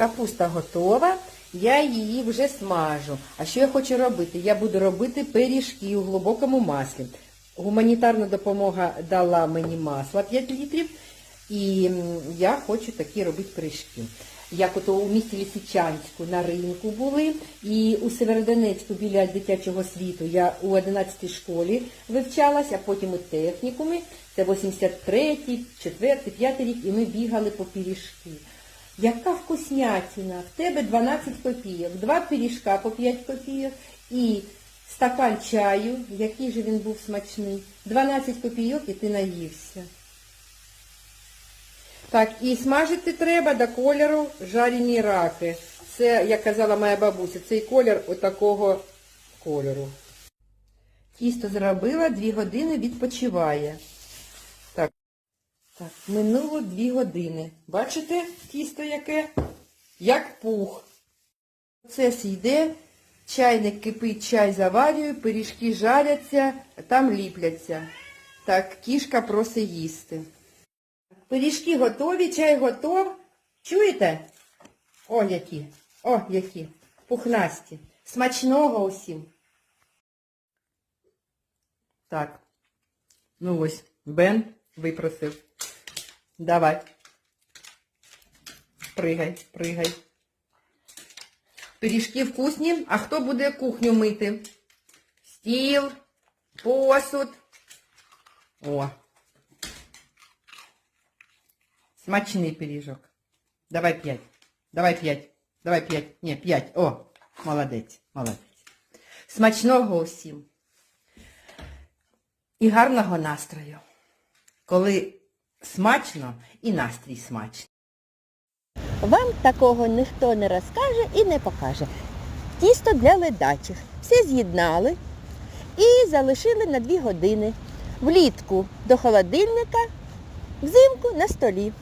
Капуста готова, я її вже смажу. А що я хочу робити? Я буду робити пиріжки у глибокому маслі. Гуманітарна допомога дала мені масла 5 літрів, і я хочу такі робити пиріжки. Як ото у місті Лисичанську на ринку були, і у Северодонецьку біля дитячого світу я у 11 школі вивчалась, а потім у технікумі. Це 83-й, 4-й, 5 рік, і ми бігали по пиріжки. Яка вкуснятина! В тебе 12 копійок, два пиріжка по 5 копійок і стакан чаю, який же він був смачний. 12 копійок і ти наївся. Так, і смажити треба до кольору жарені раки. Це, як казала моя бабуся, цей колір отакого кольору. Тісто зробила, 2 години відпочиває. Так. Минуло 2 години. Бачите тісто яке? Як пух. Процес йде, чайник кипить, чай заварюю, пиріжки жаряться, там ліпляться. Так, кішка просить їсти. Пиріжки готові, чай готов. Чуєте? О, які. О, які. Пухнасті. Смачного усім. Так. Ну ось, Бен випросив. Давай. Пригай, пригай. Пиріжки вкусні, а хто буде кухню мити? Стіл, посуд. О. Смачний пиріжок. Давай п'ять. Давай п'ять. Давай п'ять. Ні, п'ять. О, молодець, молодець. Смачного усім. І гарного настрою. Коли смачно і настрій смачний. Вам такого ніхто не розкаже і не покаже. Тісто для ледачих. Все з'єднали і залишили на 2 години. Влітку до холодильника, взимку на столі.